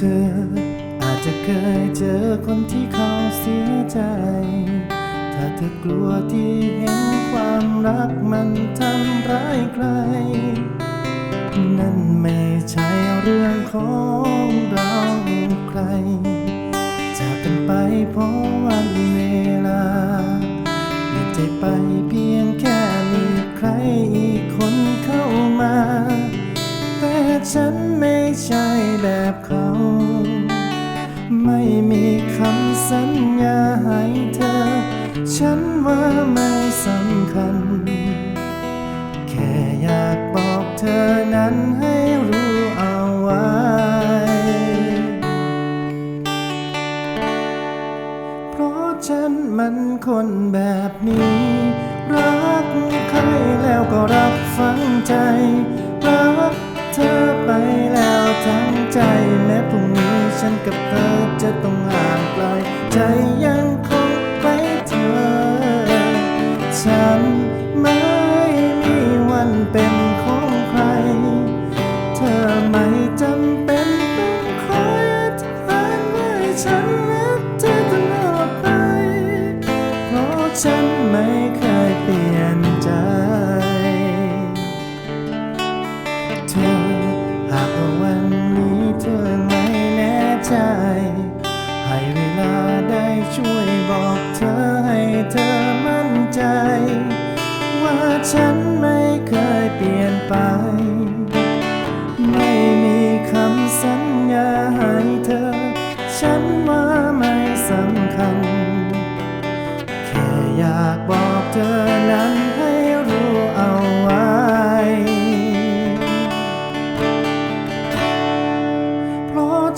ธอ อาจจะเคยเจอคนที่เขาเสียใจ ถ้าเธอกลัวที่เห็นความรักมันทำร้ายใคร นั่นไม่ใช่เรื่องของเราใคร จากกันไปเพราะวันเวลาเปลี่ยนใจไปเพียงแค่ ใช่แบบเขา ไม่มีคำสัญญาให้เธอ ฉันว่าไม่สำคัญ แค่อยากบอกเธอนั้นให้รู้เอาไว้ เพราะฉันมันคนแบบนี้รัก ใจแม้พรุ่งนี้ฉันกับเธอจะต้องห่างไกล ใจยังคงใกล้เธอ ฉันไม่มีวันเป็นของใคร เธอไม่จำเป็นต้องคอยอธิษฐานว่าให้ฉันรักเธอตลอดไป เพราะฉัน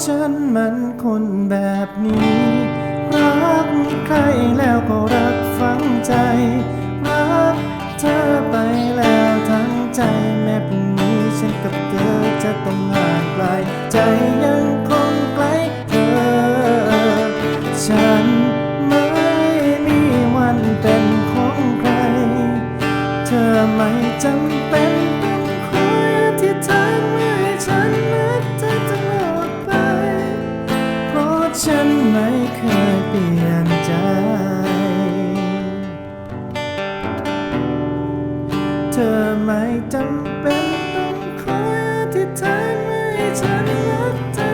ฉันมันคนแบบนี้ รักใครแล้วก็รักฝังใจ รักเธอไปแล้วทั้งใจแม้พรุ่งนี้ฉันกับเธอจะต้องห่างไกลใจยังคงใกล้เธอ ฉันไม่มีวันเป็นของใคร เธอไม่จำเป็นต้องคอยอธิษฐานให้ฉันรักเธอ ธอไม่จำเป็นต้องคอยที่เธอไม่ฉันรักเธอ